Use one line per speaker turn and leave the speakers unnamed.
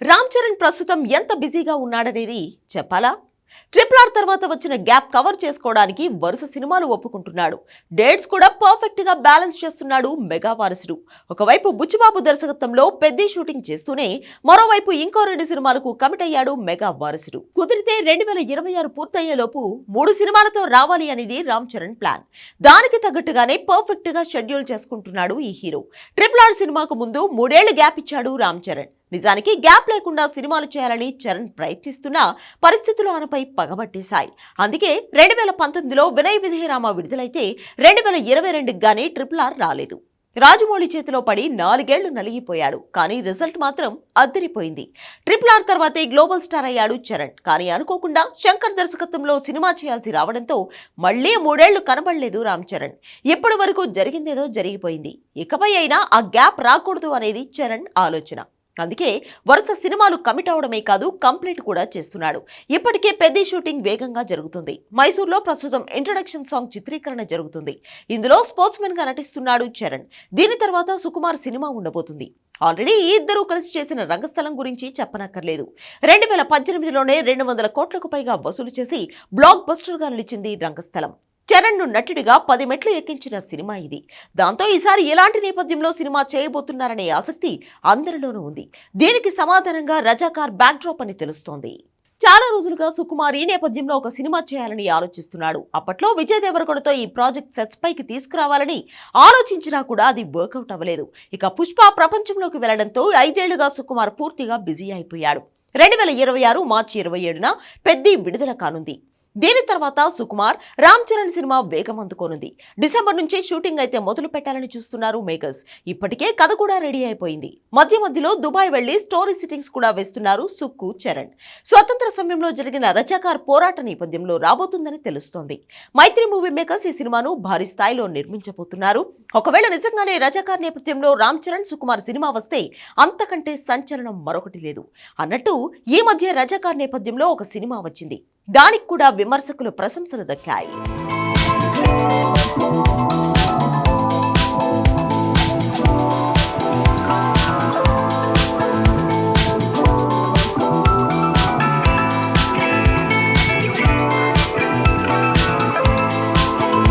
రామ్ చరణ్ ప్రస్తుతం ఎంత బిజీగా ఉన్నాడనేది చెప్పాలా? ట్రిపుల్ ఆర్ తర్వాత వచ్చిన గ్యాప్ కవర్ చేసుకోవడానికి వరుస సినిమాలు ఒప్పుకుంటున్నాడు. డేట్స్ కూడా పర్ఫెక్ట్గా బ్యాలెన్స్ చేస్తున్నాడు మెగా వారసుడు. ఒకవైపు బుచ్చిబాబు దర్శకత్వంలో పెద్ద షూటింగ్ చేస్తూనే మరోవైపు ఇంకో రెండు సినిమాలకు కమిట్ అయ్యాడు మెగా వారసుడు. కుదిరితే రెండు వేల ఇరవై ఆరు పూర్తయ్యేలోపు మూడు సినిమాలతో రావాలి అనేది రామ్ చరణ్ ప్లాన్. దానికి తగ్గట్టుగానే పర్ఫెక్ట్గా షెడ్యూల్ చేసుకుంటున్నాడు ఈ హీరో. ట్రిపుల్ ఆర్ సినిమాకు ముందు మూడేళ్ళు గ్యాప్ ఇచ్చాడు రామ్ చరణ్. నిజానికి గ్యాప్ లేకుండా సినిమాలు చేయాలని చరణ్ ప్రయత్నిస్తున్నా పరిస్థితులు ఆనపై పగబట్టేశాయి. అందుకే రెండు వేల పంతొమ్మిదిలో వినయ్ విధేయరామ విడుదలైతే రెండు వేల ఇరవై రెండుకి గానీ ట్రిపుల్ ఆర్ రాలేదు. రాజమౌళి చేతిలో పడి నాలుగేళ్ళు నలిగిపోయాడు. కానీ రిజల్ట్ మాత్రం అద్దరిపోయింది. ట్రిపుల్ ఆర్ తర్వాతే గ్లోబల్ స్టార్ అయ్యాడు చరణ్. కానీ అనుకోకుండా శంకర్ దర్శకత్వంలో సినిమా చేయాల్సి రావడంతో మళ్ళీ మూడేళ్ళు కనబడలేదు రామ్ చరణ్. ఇప్పటి వరకు జరిగిందేదో జరిగిపోయింది. ఇకపై అయినా ఆ గ్యాప్ రాకూడదు అనేది చరణ్ ఆలోచన. అందుకే వరుస సినిమాలు కమిట్ అవడమే కాదు కంప్లీట్ కూడా చేస్తున్నాడు. ఇప్పటికే పెద్ద షూటింగ్ వేగంగా జరుగుతుంది. మైసూర్లో ప్రస్తుతం ఇంట్రడక్షన్ సాంగ్ చిత్రీకరణ జరుగుతుంది. ఇందులో స్పోర్ట్స్ మెన్గా నటిస్తున్నాడు చరణ్. దీని తర్వాత సుకుమార్ సినిమా ఉండబోతుంది. ఆల్రెడీ ఈ ఇద్దరూ కలిసి చేసిన రంగస్థలం గురించి చెప్పనక్కర్లేదు. రెండు వేల పద్దెనిమిదిలోనే రెండు వందల కోట్లకు పైగా వసూలు చేసి బ్లాక్ బస్టర్గా నిలిచింది రంగస్థలం. చరణ్ను నటుడిగా పది మెట్లు ఎక్కించిన సినిమా ఇది. దాంతో ఈసారి ఎలాంటి నేపథ్యంలో సినిమా చేయబోతున్నారనే ఆసక్తి అందరిలోనూ ఉంది. దీనికి సమాధానంగా రజాకార్ బ్యాక్డ్రాప్ అని తెలుస్తోంది. చాలా రోజులుగా సుకుమార్ ఈ నేపథ్యంలో ఒక సినిమా చేయాలని ఆలోచిస్తున్నాడు. అప్పట్లో విజయ్ దేవరకొండతో ఈ ప్రాజెక్ట్ సెట్స్ పైకి తీసుకురావాలని ఆలోచించినా కూడా అది వర్కౌట్ అవ్వలేదు. ఇక పుష్ప ప్రపంచంలోకి వెళ్ళడంతో ఐదేళ్ళుగా సుకుమార్ పూర్తిగా బిజీ అయిపోయాడు. రెండు వేల ఇరవై ఆరు మార్చి ఇరవై ఏడున పెద్ద విడుదల కానుంది. దీని తర్వాత సుకుమార్ రామ్ చరణ్ సినిమా వేగం అందుకోనుంది. డిసెంబర్ నుంచే షూటింగ్ అయితే మొదలు పెట్టాలని చూస్తున్నారు మేకర్స్. ఇప్పటికే కథ కూడా రెడీ అయిపోయింది. మధ్య మధ్యలో దుబాయ్ వెళ్ళి స్టోరీ సిట్టింగ్స్ కూడా వేస్తున్నారు సుక్కు చరణ్. స్వతంత్ర సమయంలో జరిగిన రజాకార్ పోరాట నేపథ్యంలో రాబోతుందని తెలుస్తోంది. మైత్రి మూవీ మేకర్స్ ఈ సినిమాను భారీ స్థాయిలో నిర్మించబోతున్నారు. ఒకవేళ నిజంగానే రజాకార్ నేపథ్యంలో రామ్ చరణ్ సుకుమార్ సినిమా వస్తే అంతకంటే సంచలనం మరొకటి లేదు. అన్నట్టు ఈ మధ్య రజాకార్ నేపథ్యంలో ఒక సినిమా వచ్చింది. దానికి కూడా విమర్శకులు ప్రశంసలు దక్కాయి.